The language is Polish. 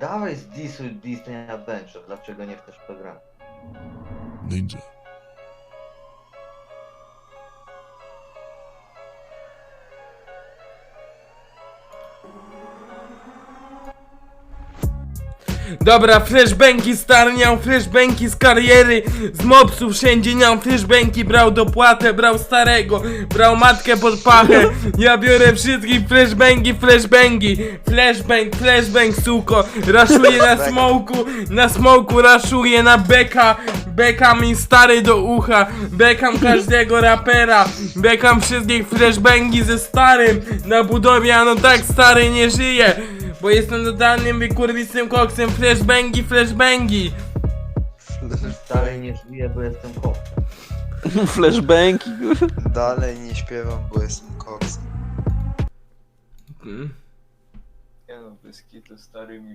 Dawaj z Disu Disney Adventure, dlaczego nie chcesz programu? Ninja. Dobra, flashbanki stary, miał flashbanki z kariery Z mopsów wszędzie miał flashbanki Brał dopłatę, brał starego Brał matkę pod pachę. Ja biorę wszystkich flashbangi, flashbangi Flashbang, flashbang, suko Raszuję na smoku Na smoku raszuję na beka. Beka mi stary do ucha Bekam każdego rapera Bekam wszystkich flashbangi ze starym. Na budowie, a no tak stary nie żyje bo jestem totalnym wykurwistym koksem Flashbangi, flashbangi Stary nie żyje, bo jestem chłopcem. Flashbangi. Dalej nie śpiewam, bo jestem koksem. Mm. Nie no, bez kitu stary mi